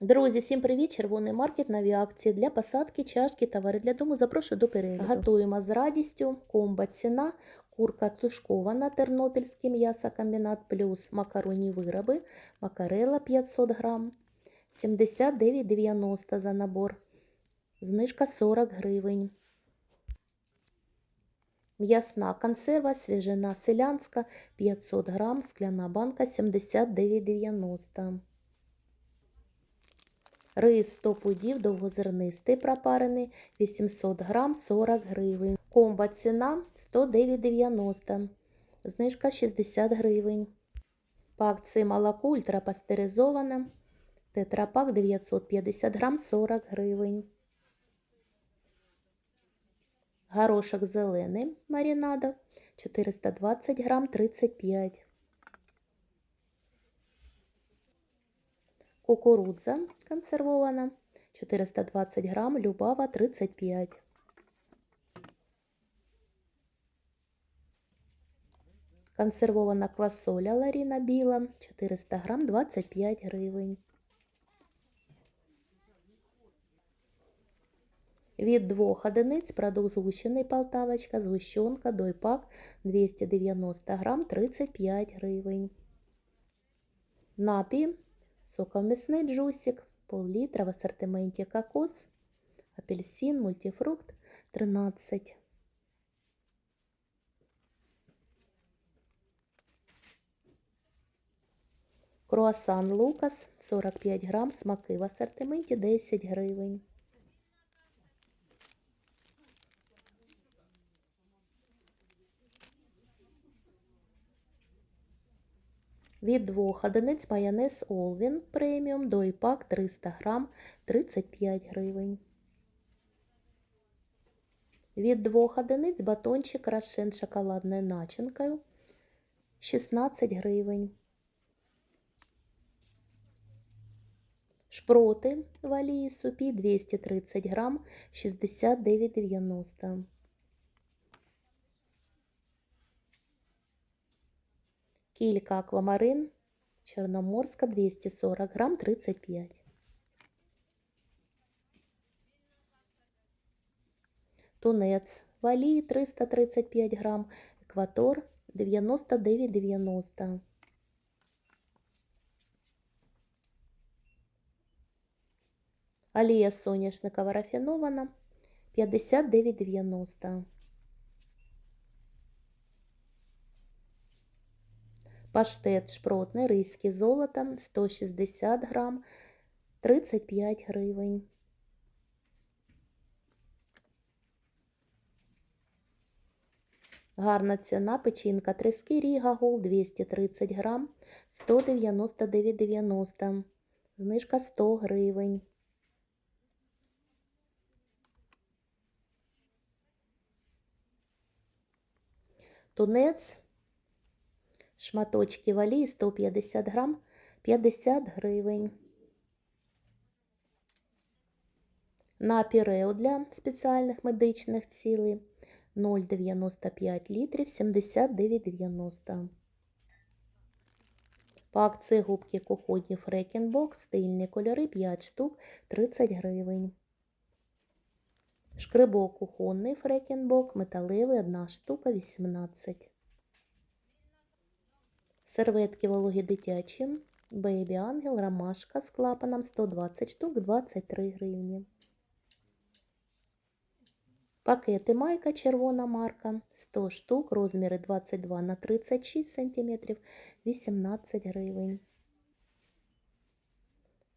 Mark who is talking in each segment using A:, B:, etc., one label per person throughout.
A: Друзі, всім привіт! Червоний маркет нові акції для посадки, чашки, товари для дому. Запрошую до перегляду. Готуємо з радістю. Комба ціна, курка тушкована, тернопільський м'ясокомбінат плюс макаронні вироби, макарела 500 грам, 79,90 за набор. Знижка 40 гривень. М'ясна консерва, свіжина селянська 500 грам, скляна банка 79,90. Рис 100 пудів, довгозернистий пропарений, 800 грам, 40 гривень. Комба ціна 109,90. Знижка 60 гривень. По акції молоко ультрапастеризоване. Тетрапак 950 грам, 40 гривень. Горошок зелений маринадо 420 грам, 35 Кукурудза консервована 420 грам, Любава 35. Консервована квасоля Ларіна біла 400 грам, 25 гривень. Від двох одиниць продукт згущений Полтавочка, згущенка, дойпак 290 грам, 35 гривень. Напій Сокомісний джусик, пол-літра в асортименті кокос, апельсин, мультифрукт 13. Круасан Лукас 45 грам, смаки в асортименті 10 гривень. Від двох одиниць майонез Олвін преміум дойпак 300 грам 35 гривень. Від двох одиниць батончик Рошен шоколадною начинкою 16 гривень. Шпроти в олії супі 230 грам 69,90. Кілька аквамарин, чорноморська 240 грам 35. Тунець в олії 335 грам, екватор 99,90. Олія соняшникова рафінована 59,90. Паштет шпротний ризький золотом 160 грам 35 гривень. Гарна ціна печінка трески Ріга Гол 230 грам 199,90. Знижка 100 гривень. Тунець Шматочки валії 150 грам 50 гривень. На пірео для спеціальних медичних цілей 0,95 літрів 79,90. По акції губки кухонні Фрекенбок, стильні кольори 5 штук 30 гривень. Шкрибок кухонний Фрекенбок, металевий 1 штука 18 Серветки вологі дитячі, Бейбі Ангел, ромашка з клапаном 120 штук 23 гривні. Пакети майка червона марка 100 штук, розміри 22 на 36 см 18 гривень.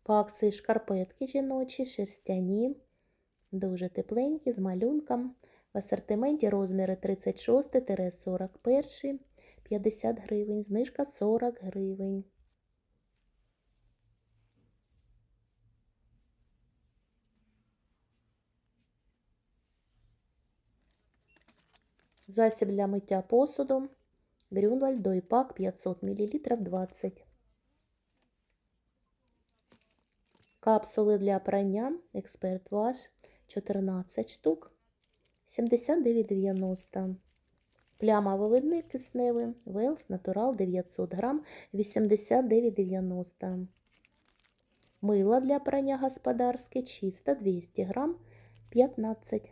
A: Акції шкарпетки жіночі, шерстяні, дуже тепленькі з малюнком. В асортименті розміри 36-41 50 гривень, знижка 40 гривень. Засіб для миття посуду. Грюнвальд Дойпак 500 мл 20. Капсули для прання. Експерт ваш 14 штук 79,90. Плямовий видник кисневий, Велс Натурал 900 грам 89,90. Мило для прання господарське чисто 200 грам 15.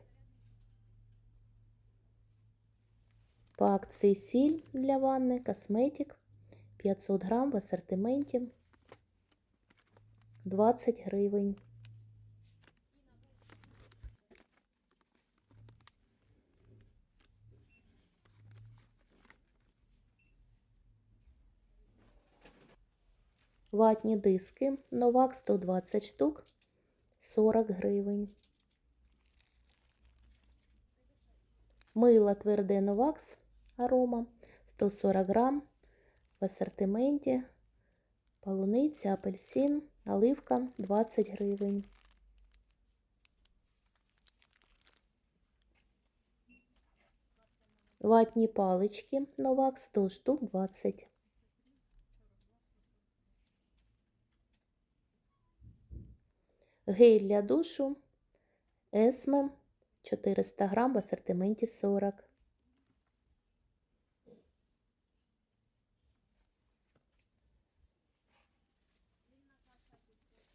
A: По акції сіль для ванни, косметик 500 грам в асортименті 20 гривень. Ватні диски Новак 120 штук 40 гривень. Мило тверде Новакс арома 140 грам в асортименті. Полуниця, апельсин, оливка 20 гривень. Ватні палички Новак 100 штук 20. Гель для душу Есме 400 грам в асортименті 40.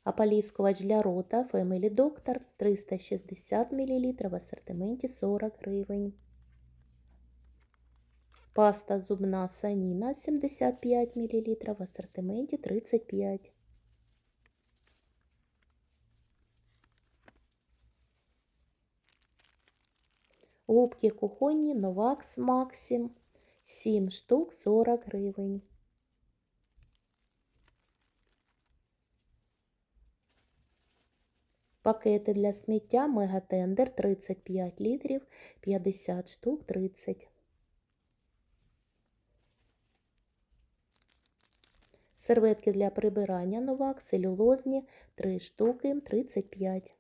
A: Ополіскувач для рота Family Doctor 360 мл в асортименті 40 гривень. Паста зубна Саніна 75 мл в асортименті 35. Губки кухонні Новакс Максим 7 штук 40 гривень. Пакети для сміття Мегатендер 35 літрів 50 штук 30. Серветки для прибирання Новак целюлозні 3 штуки 35.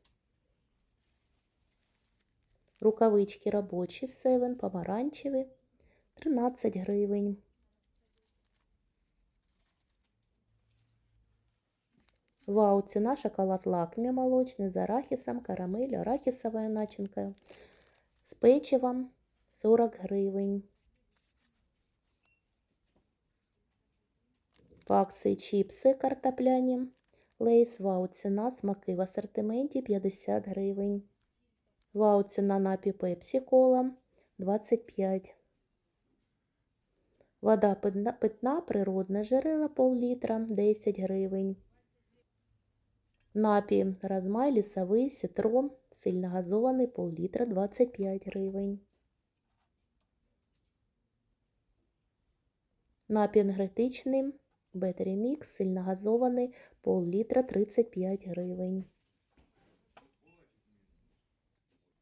A: Рукавички робочі 7 помаранчеві 13 гривень. Вау, ціна шоколад лакмі молочний з арахісом, карамель, арахісовою начинкою. З печивом 40 гривень. По акції чіпси картопляні. Лейс вау, ціна смаки в асортименті 50 гривень. Вау, ціна напій пепсі кола 25. Вода питна, природна джерела пол-літра 10 гривень. Напій розмай лісовий ситро сильно газований пол-літра 25 гривень. Напій енергетичний Mix сильно газований пол-літра 35 гривень.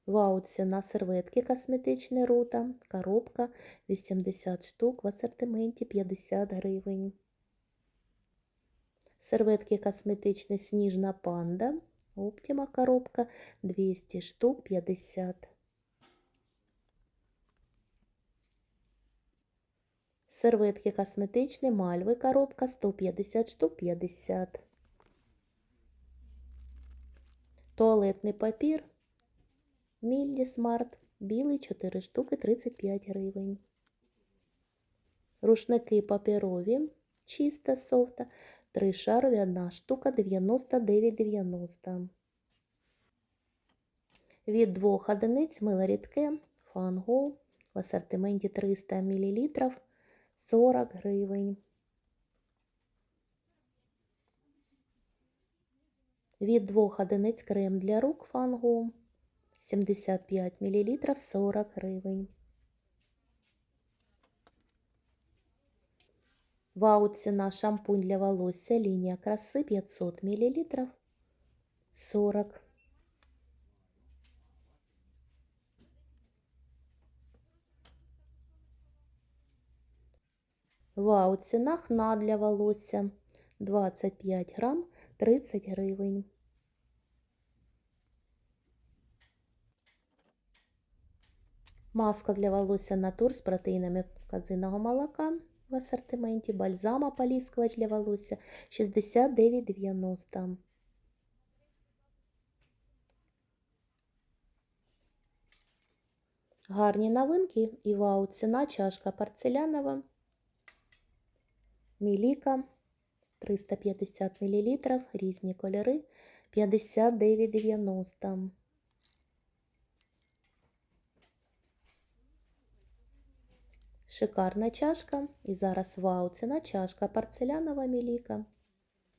A: Вау, ціна серветки косметичні рута, коробка 80 штук в асортименті 50 гривень. Серветки косметичні Сніжна панда, Оптима коробка 200 штук 50. Серветки косметичні Мальви коробка 150 штук 50. Туалетний папір Мільді Смарт. Білий 4 штуки 35 гривень. Рушники паперові. Чиста софта. 3 шарові 1 штука 99,90. Від 2 одиниць мило рідке Фанго в асортименті 300 мл 40 гривень. Від 2 одиниць крем для рук Фанго 75 мл 40 гривень. Вау, ціна шампунь для волосся лінія краси 500 мл 40. Вау, ціна хна для волосся 25 грам 30 гривень. Маска для волосся натур з протеїнами козиного молока в асортименті. Бальзам ополіскувач для волосся 69,90. Гарні новинки і вау, ціна чашка порцелянова. Міліка 350 мл, різні кольори 59,90. Шикарна чашка. І зараз вау, ціна чашка порцелянова міліка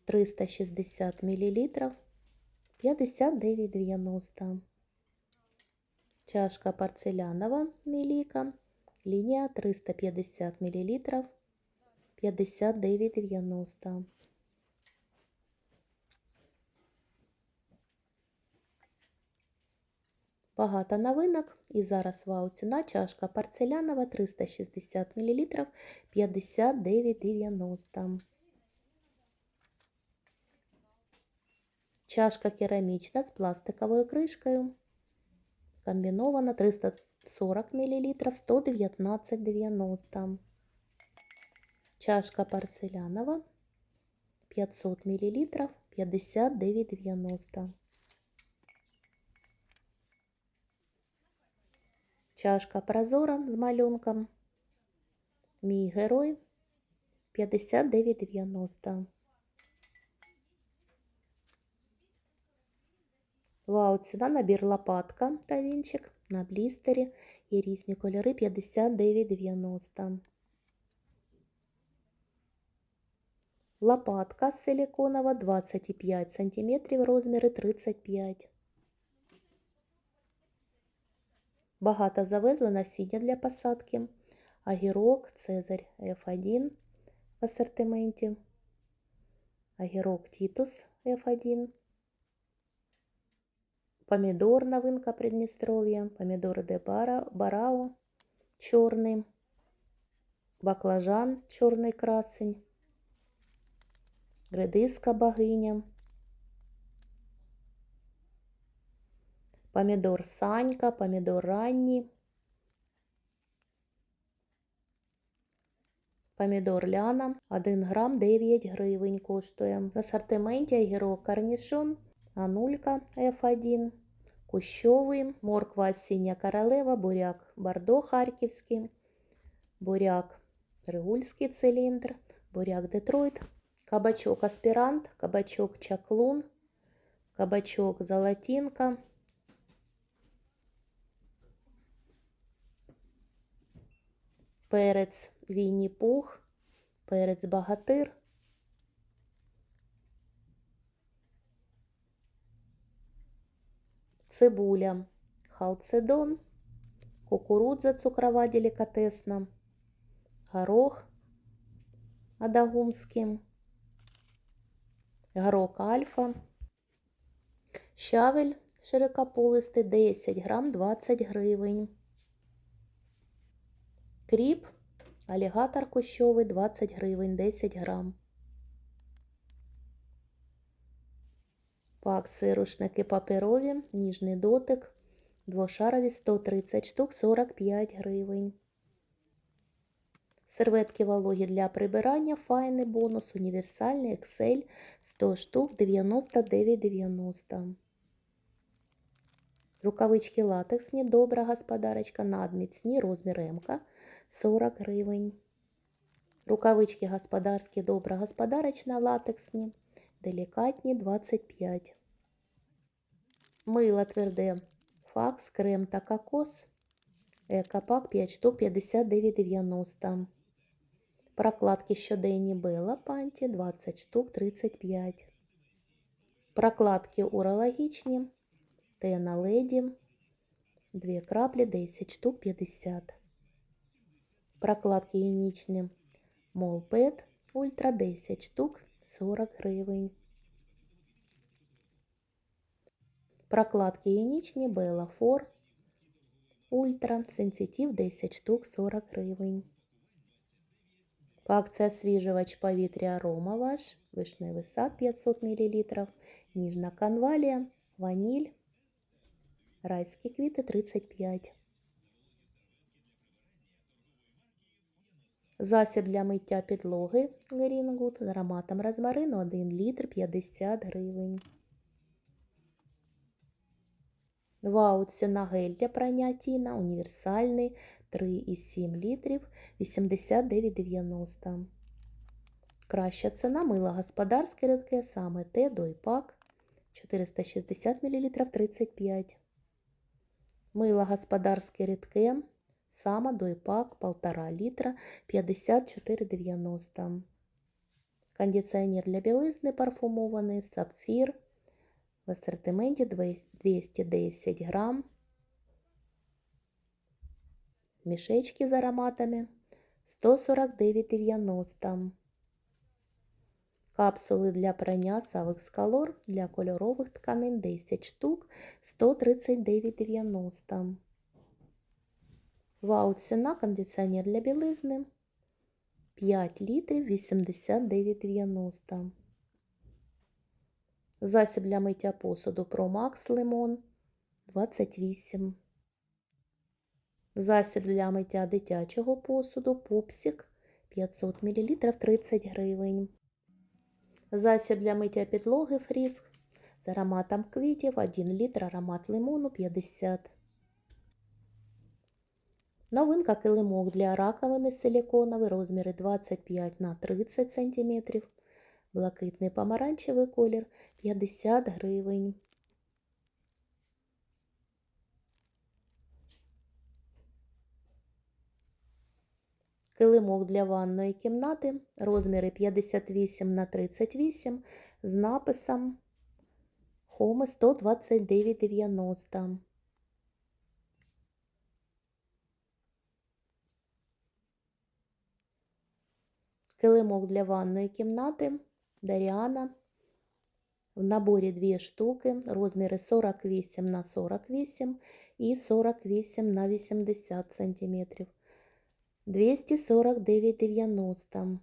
A: 360 мл 59,90. Чашка порцелянова міліка. Лінія 350 мл 59,90. Багато новинок. І зараз вау ціна чашка порцелянова 360 мл 59,90. Чашка керамічна з пластиковою кришкою. Комбінована 340 мл 119,90. Чашка порцелянова 500 мл 59,90. Чашка прозора з малюнком. Мій герой 59,90. Вау, ціна набір лопатка та вінчик на блістері і різні кольори 59,90. Лопатка силиконова 25 см, розміри 35 Багато завезли насіння для посадки. Агірок, Цезарь F1 в асортименті. Агірок Тітус F1. Помідор новинка Придністров'я. Помідор де Барао чорний. Баклажан чорний красень. Гредиска богиня. Помідор Санька, помідор ранній. Помідор Ляна 1 грам 9 гривень коштує. В асортименті огірок корнішон, анулька F1, кущовий, морква осіння королева, буряк Бордо Харківський, буряк Ригульський циліндр, буряк Детройт, кабачок Аспірант, кабачок Чаклун, кабачок Золотінка, перець Вінні Пух, перець Багатир, цибуля халцедон, кукурудза цукрова делікатесна, горох адагумський, горох альфа, щавель широкополистий 10 грам 20 гривень. Кріп, алігатор кущовий 20 гривень 10 грам. По акції рушники паперові, ніжний дотик, двошарові 130 штук 45 гривень. Серветки вологі для прибирання, файний бонус, універсальний Excel 100 штук 99,90. Рукавички латексні, добра господарочка, надміцні, розмір М 40 гривень. Рукавички господарські, добра господарочна, латексні, делікатні 25. Мило тверде, факс, крем та кокос. Екопак 5 штук 59,90. Прокладки щоденні Бела Панті 20 штук 35. Прокладки урологічні. Тена Леді. 2 краплі 10 штук 50. Прокладки гігієнічні Молпет Ультра 10 штук 40 гривень. Прокладки гігієнічні Бела Фор Ультра Сенситив 10 штук 40 гривень. По акції освіжувач повітря Арома ваш, вишневий сад 500 мл, ніжна канвалія, ваніль, райські квіти 35. Засіб для миття підлоги Герінгут з ароматом розмарину 1 літр 50 гривень. Вау, ціна гель для прання тіна універсальний 3,7 літрів 89,90. Краща ціна мила господарське рідке, саме те дойпак 460 мл 35. Мило господарське рідке, саме дойпак 1,5 літра 54,90. Кондиціонер для білизни парфумований сапфір в асортименті 210 грам. Мішечки з ароматами 149,90. Капсули для прання Color для кольорових тканин 10 штук 139,90. Вау, ціна кондиціонер для білизни 5 літрів 89,90. Засіб для миття посуду Pro Max Lemon 28. Засіб для миття дитячого посуду Пупсик 500 мл 30 гривень. Засіб для миття підлоги Фріск з ароматом квітів 1 літр аромат лимону 50. Новинка килимок для раковини силіконовий розміри 25 на 30 см. Блакитний помаранчевий колір 50 гривень. Килимок для ванної кімнати розміри 58 на 38 з написом Хоми 129,90. Килимок для ванної кімнати Даріана. В наборі дві штуки, розміри 48 на 48 і 48 на 80 см. 249,90.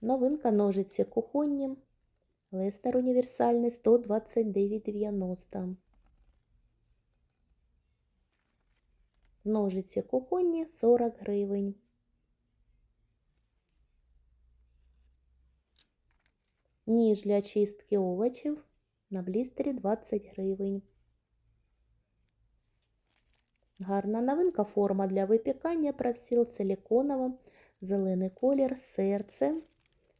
A: Новинка ножиці кухонні. Лестер універсальний 129,90. Ножиці кухонні 40 гривень. Ніж для чистки овочів на блістері 20 гривень. Гарна новинка форма для випікання правсіл силіконова, зелений колір, серце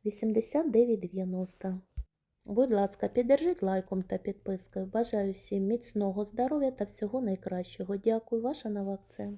A: 89,90. Будь ласка, піддержіть лайком та підпискою. Бажаю всім міцного здоров'я та всього найкращого. Дякую, ваша нова акція.